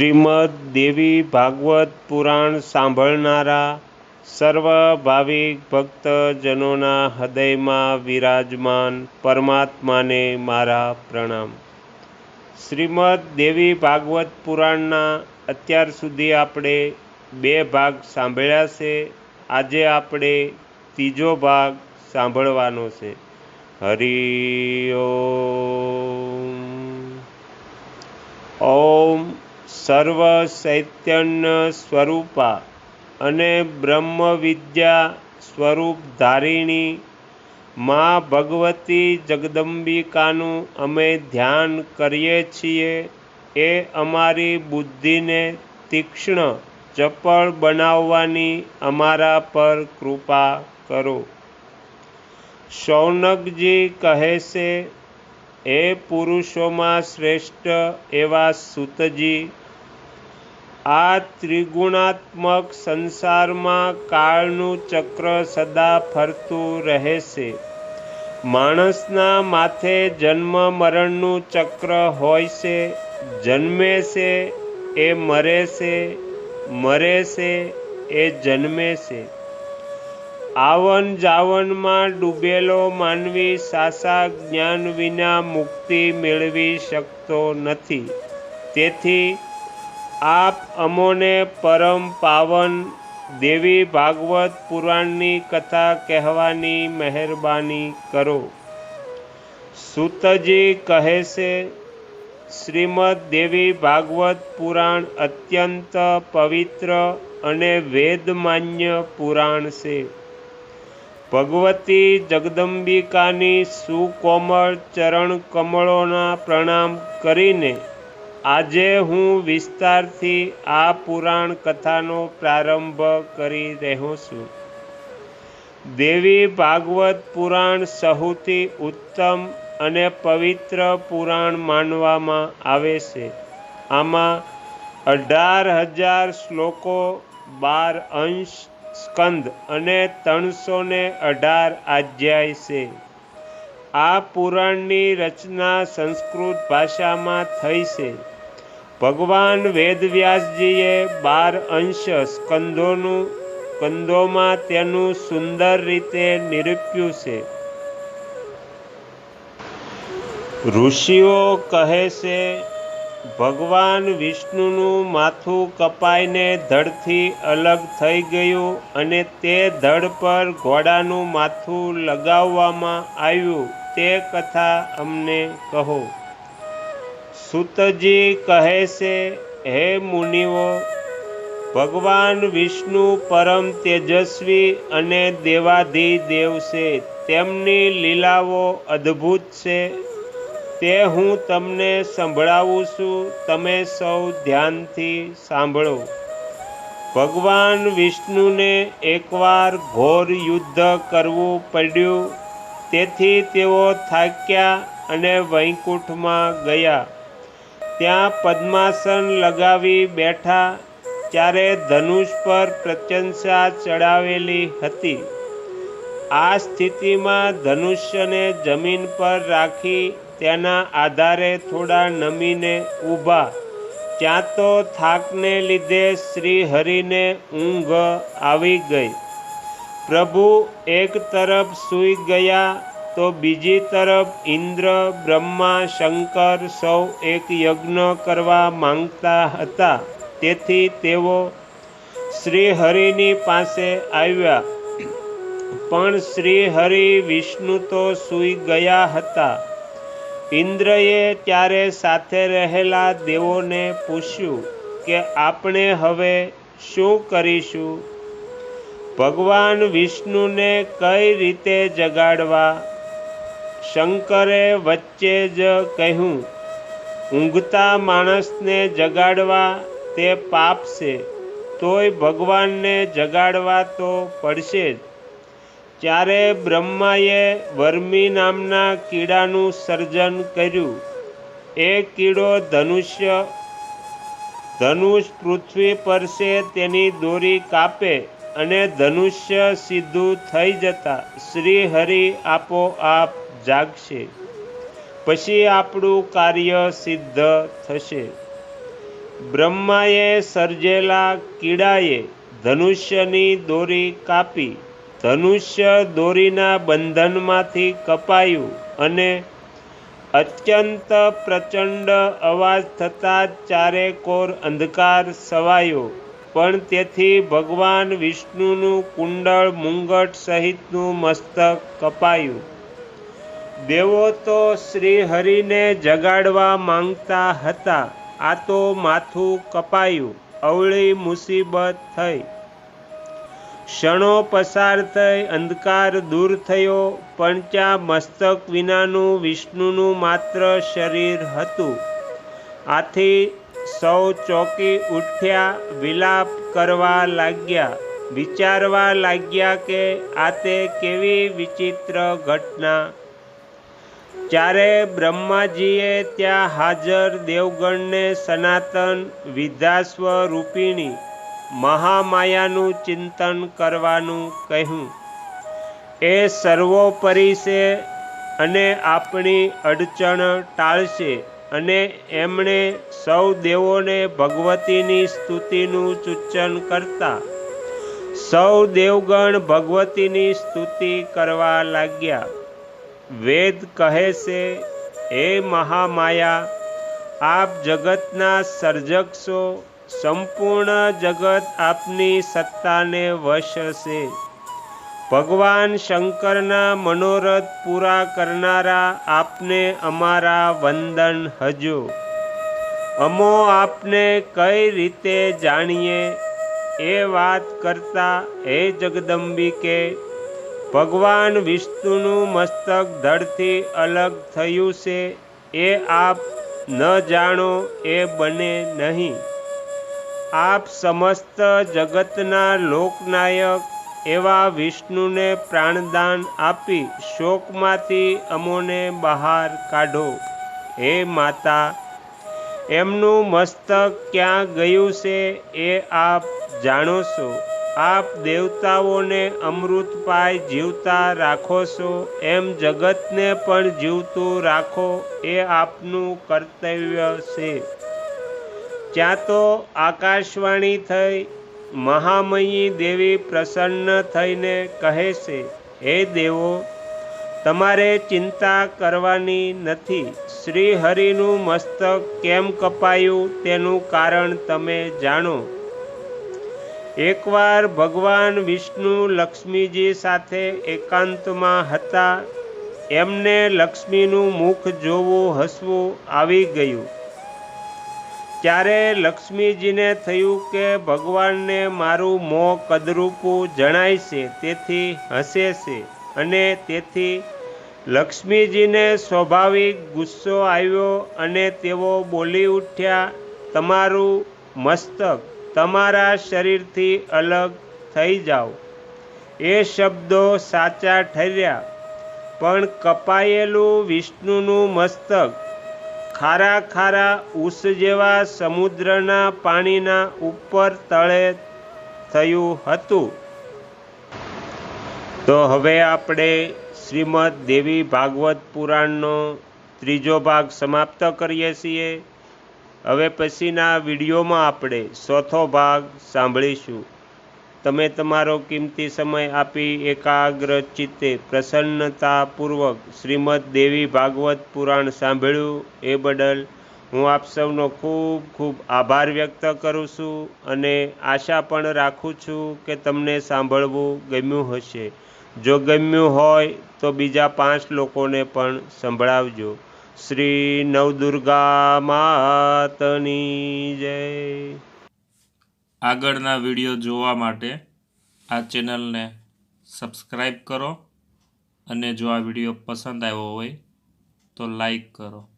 શ્રીમદ દેવી ભાગવત પુરાણ સાંભળનારા સર્વ ભાવિક ભક્તજનોના હૃદયમાં વિરાજમાન પરમાત્માને મારા પ્રણામ. શ્રીમદ દેવી ભાગવત પુરાણના અત્યાર સુધી આપણે બે ભાગ સાંભળ્યા છે. આજે આપણે ત્રીજો ભાગ સાંભળવાનો છે. હરિ ઓમ સર્વ ચૈતન્ય સ્વરૂપા અને બ્રહ્મ વિદ્યા સ્વરૂપ ધારિણી મા ભગવતી જગદંબિકાનું અમે ધ્યાન કરીએ છીએ. એ અમારી બુદ્ધિને તીક્ષ્ણ ચપળ બનાવવાની અમારા પર કૃપા કરો. શૌનકજી કહે છે એ પુરુષોમાં શ્રેષ્ઠ એવા સુતજી આ ત્રિગુણાત્મક સંસારમાં કાળનું ચક્ર સદા ફરતું રહે છે માણસના માથે જન્મ મરણનું ચક્ર હોય છે, જન્મે છે, એ મરે છે મરે છે, એ જન્મે છે. આવન જાવનમાં ડૂબેલો માનવી સાસા જ્ઞાન વિના મુક્તિ મેળવી શકતો નથી. તેથી આપ અમોને પરમ પાવન દેવી ભાગવત પુરાણની કથા કહેવાની મહેરબાની કરો. સુતજી કહે છે, શ્રીમદ દેવી ભાગવત પુરાણ અત્યંત પવિત્ર અને વેદમાન્ય પુરાણ છે. ભગવતી જગદંબિકાની સુકોમળ ચરણ કમળોના પ્રણામ કરીને આજે હું વિસ્તારથી આ પુરાણ કથાનો પ્રારંભ કરી રહ્યો છું. દેવી ભાગવત પુરાણ સૌથી ઉત્તમ અને પવિત્ર પુરાણ માનવામાં આવે છે. આમાં અઢાર હજાર શ્લોકો, બાર અંશ, સ્કંદ અને ત્રણસો ને અઢાર અધ્યાય છે. આ પુરાણની રચના સંસ્કૃત ભાષામાં થઈ છે. ભગવાન વેદવ્યાસજીએ બાર અંશ સ્કંદોનું, સ્કંદોમાં તેનું સુંદર રીતે નિરૂપ્યું છે. ઋષિઓ કહે છે, ભગવાન વિષ્ણુનું માથું કપાઈને ધડથી અલગ થઈ ગયું અને તે ધડ પર ઘોડાનું માથું લગાવવામાં આવ્યું. તે કથા અમને કહો. સુતજી કહે છે, હે મુનિઓ, ભગવાન વિષ્ણુ પરમ તેજસ્વી અને દેવાધિદેવ છે. તેમની લીલાઓ અદ્ભુત છે. તે હું તમને સંભળાવું છું. તમે સૌ ધ્યાનથી સાંભળો. ભગવાન વિષ્ણુને એકવાર ઘોર યુદ્ધ કરવું પડ્યું. તેથી તેઓ થાક્યા અને વૈકુંઠમાં ગયા. ત્યાં પદ્માસન લગાવી બેઠા ત્યારે ધનુષ પર પ્રશંસા ચડાવેલી હતી. આ સ્થિતિમાં ધનુષ્યને જમીન પર રાખી તેના આધારે થોડા નમીને ઊભા. ત્યાં તો થાકને લીધે શ્રી હરિને ઊંઘ આવી ગઈ. પ્રભુ એક તરફ સૂઈ ગયા તો બીજી તરફ ઇન્દ્ર, બ્રહ્મા, શંકર સૌ એક યજ્ઞ કરવા માંગતા હતા. તેથી તેઓ શ્રીહરિની પાસે આવ્યા. પણ શ્રી હરિ વિષ્ણુ તો સૂઈ ગયા હતા. ઇન્દ્રએ ત્યારે સાથે રહેલા દેવોને પૂછ્યું કે આપણે હવે શું કરીશું? ભગવાન વિષ્ણુને કઈ રીતે જગાડવા? શંકરે વચ્ચે જ કહ્યું, ઊંઘતા માણસને જગાડવા તે પાપ છે, તોય ભગવાનને જગાડવા તો પડશે જ. ત્યારે બ્રહ્માએ વર્મી નામના કીડાનું સર્જન કર્યું. એ કીડો ધનુષ્ય, ધનુષ પૃથ્વી પર છે તેની દોરી કાપે અને ધનુષ્ય સીધું થઈ જતા શ્રી હરિ આપોઆપ જાગશે. પછી આપણું કાર્ય સિદ્ધ થશે. બ્રહ્માએ સર્જેલા કીડાએ ધનુષ્યની દોરી કાપી, ધનુષ્ય દોરીના બંધનમાંથી કપાયું અને અત્યંત પ્રચંડ અવાજ થતાં જ ચારે કોર અંધકાર સવાયો. પણ તેથી ભગવાન વિષ્ણુનું કુંડળ મુંગટ સહિતનું મસ્તક કપાયું. દેવો તો શ્રીહરિને જગાડવા માંગતા હતા. આ તો માથું કપાયું, અવળી મુસીબત થઈ. ક્ષણો પસાર થઈ, અંધકાર દૂર થયો ત્યાં મસ્તક વિનાનું વિષ્ણુનું માત્ર શરીર હતું. આથી સૌ ચોકી ઉઠ્યા, વિલાપ કરવા લાગ્યા, વિચારવા લાગ્યા કે આ તે કેવી વિચિત્ર ઘટના ત્યારે બ્રહ્માજીએ ત્યાં હાજર દેવગણને સનાતન વિધાસ્વ રૂપિણી મહામાયાનું ચિંતન કરવાનું કહ્યું. એ સર્વોપરી છે અને આપણી અડચણ ટાળશે અને એમણે સૌ દેવોને ભગવતીની સ્તુતિનું સૂચન કરતા સૌ દેવગણ ભગવતીની સ્તુતિ કરવા લાગ્યા. વેદ કહે છે, હે મહામાયા, આપ જગતના સર્જક છો, સંપૂર્ણ જગત આપની સત્તાને વશ છે. ભગવાન શંકરના મનોરથ પૂરા કરનારા આપને અમારા વંદન હજો. અમો આપને કઈ રીતે જાણીએ? એ વાત કરતા હે જગદંબિકે ભગવાન વિષ્ણુનું મસ્તક ધડથી અલગ થયું છે. એ આપ ન જાણો, એ બને નહીં. આપ સમસ્ત જગતના લોકનાયક એવા વિષ્ણુને પ્રાણદાન આપી શોકમાંથી અમોને બહાર કાઢો. હે માતા, એમનું મસ્તક ક્યાં ગયું છે એ આપ જાણો છો. આપ દેવતાઓને અમૃત પાય જીવતા રાખો છો, એમ જગતને પણ જીવતું રાખો, એ આપનું કર્તવ્ય છે. ત્યાં તો આકાશવાણી થઈ, મહામયી દેવી પ્રસન્ન થઈને કહે છે, હે દેવો, તમારે ચિંતા કરવાની નથી. શ્રી હરિનું મસ્તક કેમ કપાયું તેનું કારણ તમે જાણો. એકવાર ભગવાન વિષ્ણુ લક્ષ્મીજી સાથે એકાંતમાં હતા, એમને લક્ષ્મીનું મુખ જોવું હસવું આવી ગયું. ત્યારે લક્ષ્મીજીને થયું કે ભગવાનને મારું મોં કદરૂપું જણાય છે, તેથી હસે છે અને તેથી લક્ષ્મીજીને સ્વાભાવિક ગુસ્સો આવ્યો અને તેઓ બોલી ઉઠ્યા, તમારું મસ્તક તમારા શરીરથી અલગ થઈ જાઓ. એ શબ્દો સાચા ઠર્યા, પણ કપાયેલું વિષ્ણુનું મસ્તક ખારા ખારા ઉસ જેવા સમુદ્રના પાણીના ઉપર તળે થયું હતું. તો હવે આપણે શ્રીમદ દેવી ભાગવત પુરાણનો ત્રીજો ભાગ સમાપ્ત કરીએ છીએ. હવે પછીના વિડીયોમાં આપણે ચોથો ભાગ સાંભળીશું. તમે તમારો કિંમતી સમય આપી એકાગ્ર ચિત્તે પ્રસન્નતાપૂર્વક શ્રીમદ દેવી ભાગવત પુરાણ સાંભળ્યું એ બદલ હું આપ સૌનો ખૂબ ખૂબ આભાર વ્યક્ત કરું છું અને આશા પણ રાખું છું કે તમને સાંભળવું ગમ્યું હશે. જો ગમ્યું હોય તો બીજા પાંચ લોકોને પણ સંભળાવજો. શ્રી નવદુર્ગા માતની જય. આગળના વીડિયો જોવા માટે આ ચેનલને સબસ્ક્રાઈબ કરો અને જો આ વીડિયો પસંદ આવ્યો હોય તો લાઈક કરો.